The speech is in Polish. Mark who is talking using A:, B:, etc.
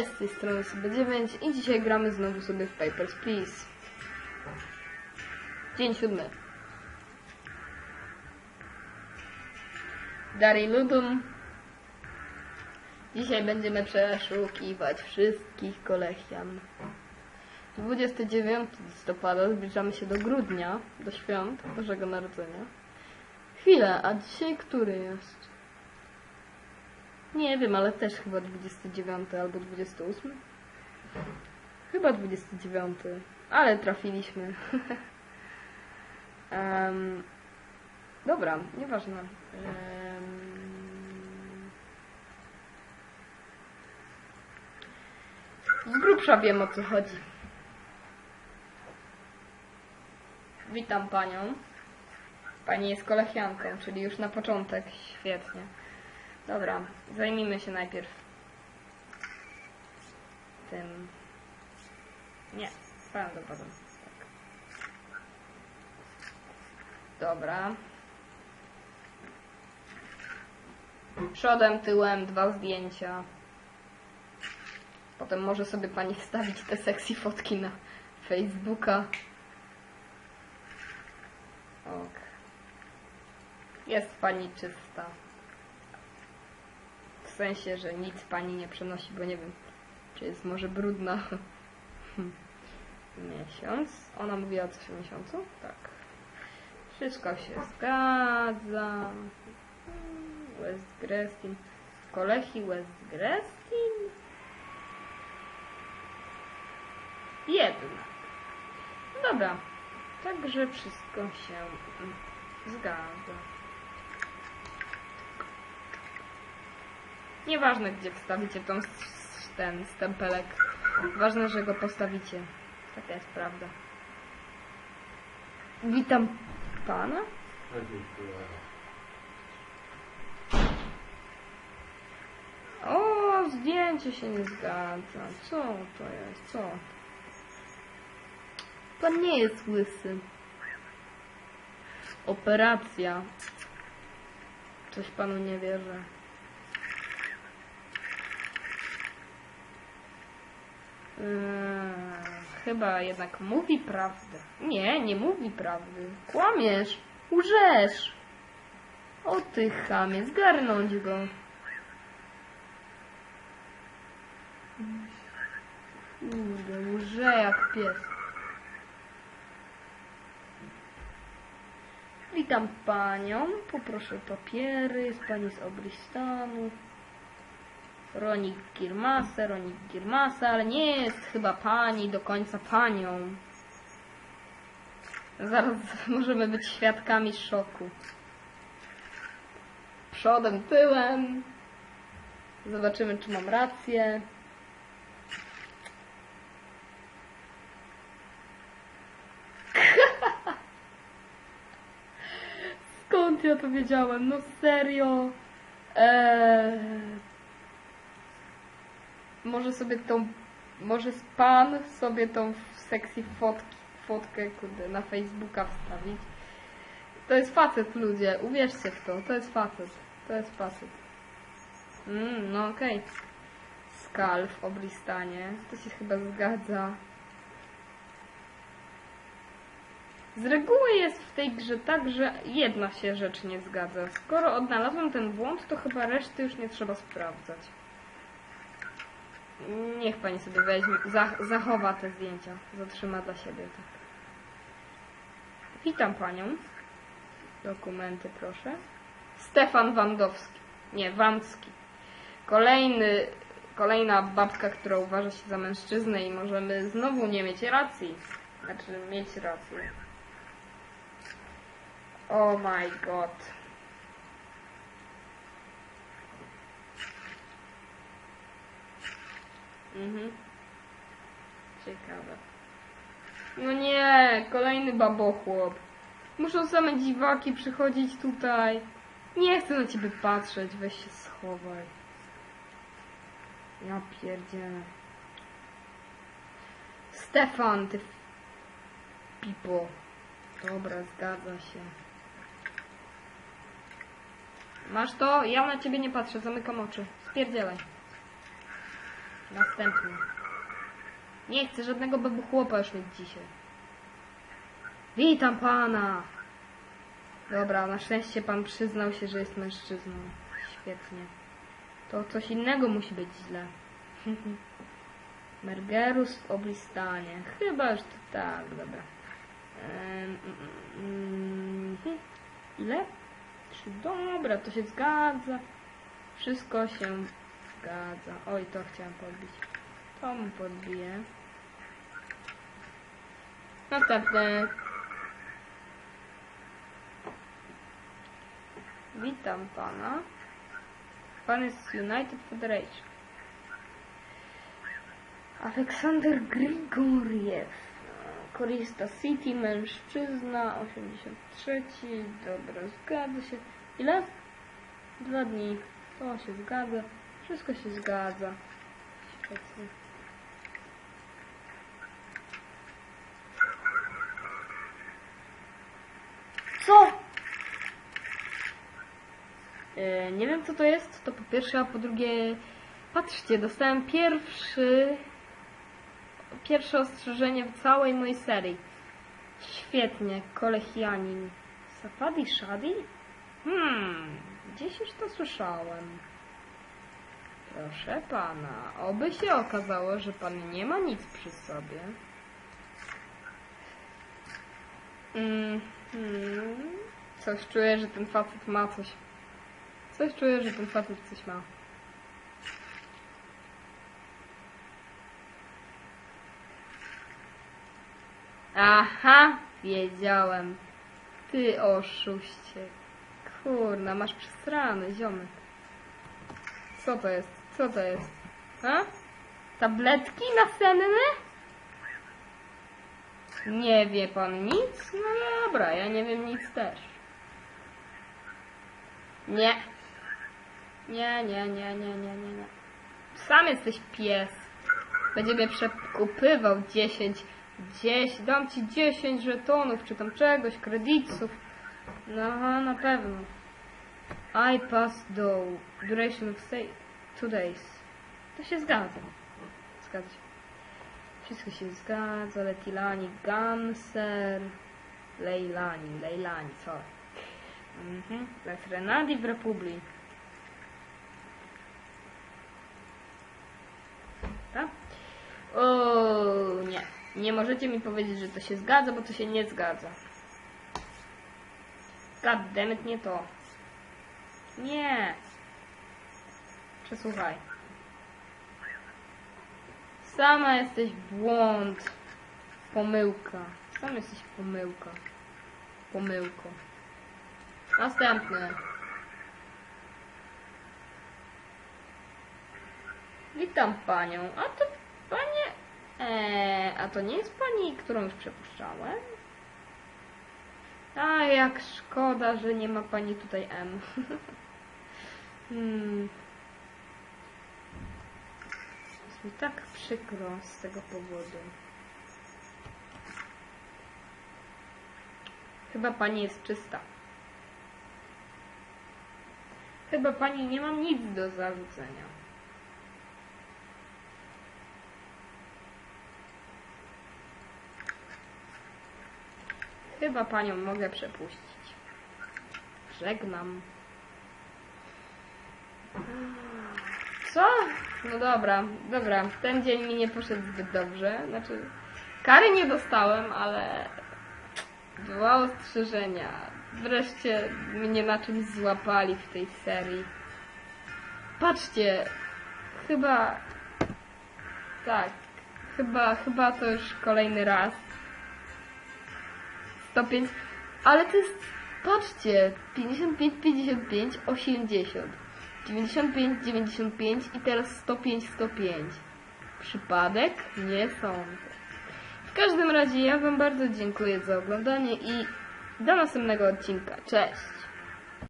A: Cześć, z tej strony SB9 i dzisiaj gramy znowu sobie w Papers, Please. Dzień siódmy. Dari Ludum. Dzisiaj będziemy przeszukiwać wszystkich kolechian. 29 listopada, zbliżamy się do grudnia, do świąt Bożego Narodzenia. Chwilę, a dzisiaj który jest? Nie wiem, ale też chyba 29 albo 28. Chyba 29, ale trafiliśmy. Em, dobra, nieważne. Em, z grubsza wiem o co chodzi. Witam panią. Pani jest kolechianką, czyli już na początek. Świetnie. Dobra, zajmijmy się najpierw tym. Nie, prawdopodobnie. Tak. Dobra. Przodem, tyłem, dwa zdjęcia. Potem może sobie pani wstawić te sexy fotki na Facebooka. Ok. Jest pani czysta. W sensie, że nic pani nie przenosi, bo nie wiem, czy jest może brudna. Miesiąc. Ona mówiła coś o miesiącu? Tak. Wszystko się zgadza. West Grestin. Kolechi West Grestin? Jednak. Dobra. Także wszystko się zgadza. Nieważne, gdzie wstawicie tą, ten stempelek. Ważne, że go postawicie. Taka jest prawda. Witam pana. O, zdjęcie się nie zgadza. Co to jest? Co? Pan nie jest łysy. Operacja. Coś panu nie wierzę. Eee, chyba jednak mówi prawdę. Nie, nie mówi prawdy. Kłamiesz. Łżesz. O ty chamie, zgarnąć go. Kurde, łże jak pies. Witam panią. Poproszę papiery. Jest pani z Obristanu. Ronik Girmasa, Ronik Girmasa, ale nie jest chyba pani do końca panią. Zaraz możemy być świadkami szoku. Przodem, tyłem. Zobaczymy, czy mam rację. Skąd ja to wiedziałem? No serio. Eee, może sobie tą, może pan sobie tą sexy fotki, fotkę kurde, na Facebooka wstawić. To jest facet, ludzie, uwierzcie w to, to jest facet, to jest facet. Mm, no okej. Skal w Obristanie, to się chyba zgadza. Z reguły jest w tej grze tak, że jedna się rzecz nie zgadza. Skoro odnalazłem ten błąd, to chyba reszty już nie trzeba sprawdzać. Niech pani sobie weźmie, zach zachowa te zdjęcia. Zatrzyma dla siebie, tak. Witam panią. Dokumenty, proszę. Stefan Wandowski. Nie, Wandski. Kolejny, kolejna babka, która uważa się za mężczyznę i możemy znowu nie mieć racji. Znaczy, mieć rację. Oh my god. Mhm. Ciekawe. No nie, kolejny babochłop. Muszą same dziwaki przychodzić tutaj. Nie chcę na ciebie patrzeć, weź się schowaj. Ja pierdzielę. Stefan, ty pipo. Dobra, zgadza się. Masz to? Ja na ciebie nie patrzę, zamykam oczy. Spierdzielaj. Następny. Nie chcę żadnego babu chłopa już mieć dzisiaj. Witam pana! Dobra, na szczęście pan przyznał się, że jest mężczyzną. Świetnie. To coś innego musi być źle. Mergerus w oblistanie. Chyba już to tak, dobra. Em, mm, mm, Ile? Trzy. Dobra, to się zgadza. Wszystko się zgadza. Oj, to chciałam podbić. To mu podbiję. Następny. Witam pana. Pan jest z United Federation. Aleksander Grigoriew. Korista City, mężczyzna, 83. Dobra, zgadza się. Ile? Dwa dni. To się zgadza. Wszystko się zgadza. Świetnie. Co? E, nie wiem co to jest, to po pierwsze, a po drugie, patrzcie, dostałem pierwszy, pierwsze ostrzeżenie w całej mojej serii. Świetnie, kolechianin. Safadi Shadi? Hmm, gdzieś już to słyszałem. Proszę pana, oby się okazało, że pan nie ma nic przy sobie. Mm, mm, coś czuję, że ten facet ma coś. Coś czuję, że ten facet coś ma. Aha, wiedziałem. Ty oszuście. Kurna, masz przesrany, ziomek. Co to jest? Co to jest? A? Tabletki nasenne? Nie wie pan nic? No dobra, ja nie wiem nic też. Nie. Nie, nie, nie, nie, nie, nie, nie. Sam jesteś pies. Będzie mnie przekupywał 10, 10, dam ci 10 żetonów, czy tam czegoś, kredytów. No, na pewno. I pass do duration of stay two days. To się zgadza. Zgadza się. Wszystko się zgadza. Letilani, Ganser, Leilani, Leilani, co? Mhm. Les Renadi w Republii. Tak? O nie. Nie możecie mi powiedzieć, że to się zgadza, bo to się nie zgadza. Goddammit, nie to. Nie. Przesłuchaj. Sama jesteś błąd. Pomyłka. Sam jesteś pomyłka. Pomyłką. Następny. Witam panią. A to panie... Eee, a to nie jest pani, którą już przepuszczałem? A jak szkoda, że nie ma pani tutaj M. hmm. Mi tak przykro z tego powodu. Chyba pani jest czysta. Chyba pani nie mam nic do zarzucenia. Chyba panią mogę przepuścić. Żegnam. Co? No dobra, dobra. Ten dzień mi nie poszedł zbyt dobrze. Znaczy, kary nie dostałem, ale dwa ostrzeżenia. Wreszcie mnie na czymś złapali w tej serii. Patrzcie, chyba... Tak, chyba, chyba to już kolejny raz. 105, ale to jest, patrzcie, 55, 55, 80, 95, 95 i teraz 105, 105. Przypadek? Nie sądzę. W każdym razie ja Wam bardzo dziękuję za oglądanie i do następnego odcinka. Cześć!